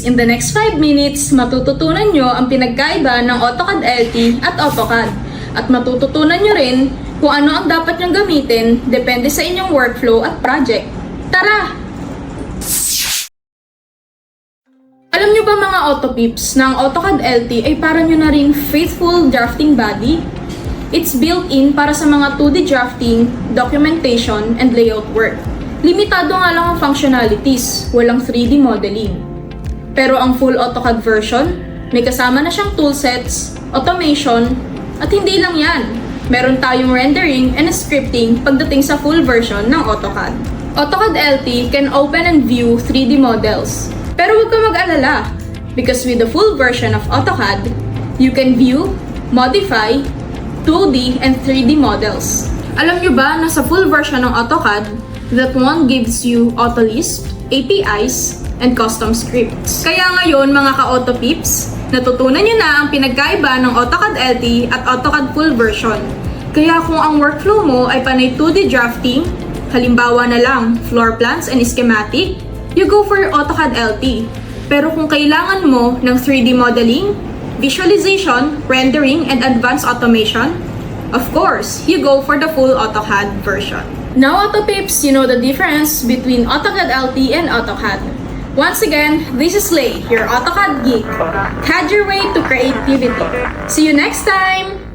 In the next 5 minutes, matututunan nyo ang pinagkaiba ng AutoCAD LT at AutoCAD. At matututunan nyo rin kung ano ang dapat nyong gamitin depende sa inyong workflow at project. Tara! Alam nyo ba mga AutoPips na ang AutoCAD LT ay para nyo na ring faithful drafting body? It's built-in para sa mga 2D drafting, documentation, and layout work. Limitado nga lang ang functionalities, walang 3D modeling. Pero ang full AutoCAD version, may kasama na siyang toolsets, automation, at hindi lang yan. Meron tayong rendering and scripting pagdating sa full version ng AutoCAD. AutoCAD LT can open and view 3D models. Pero huwag ka mag-alala, because with the full version of AutoCAD, you can view, modify, 2D and 3D models. Alam nyo ba na sa full version ng AutoCAD, that one gives you AutoLisp, APIs, and custom scripts. Kaya ngayon mga ka-Auto Peeps, natutunan nyo na ang pinagkaiba ng AutoCAD LT at AutoCAD full version. Kaya kung ang workflow mo ay panay 2D drafting, halimbawa na lang floor plans and schematic, you go for AutoCAD LT. Pero kung kailangan mo ng 3D modeling, visualization, rendering, and advanced automation, of course, you go for the full AutoCAD version. Now, AutoPips, you know the difference between AutoCAD LT and AutoCAD. Once again, this is Lay, your AutoCAD geek. CAD your way to creativity. See you next time!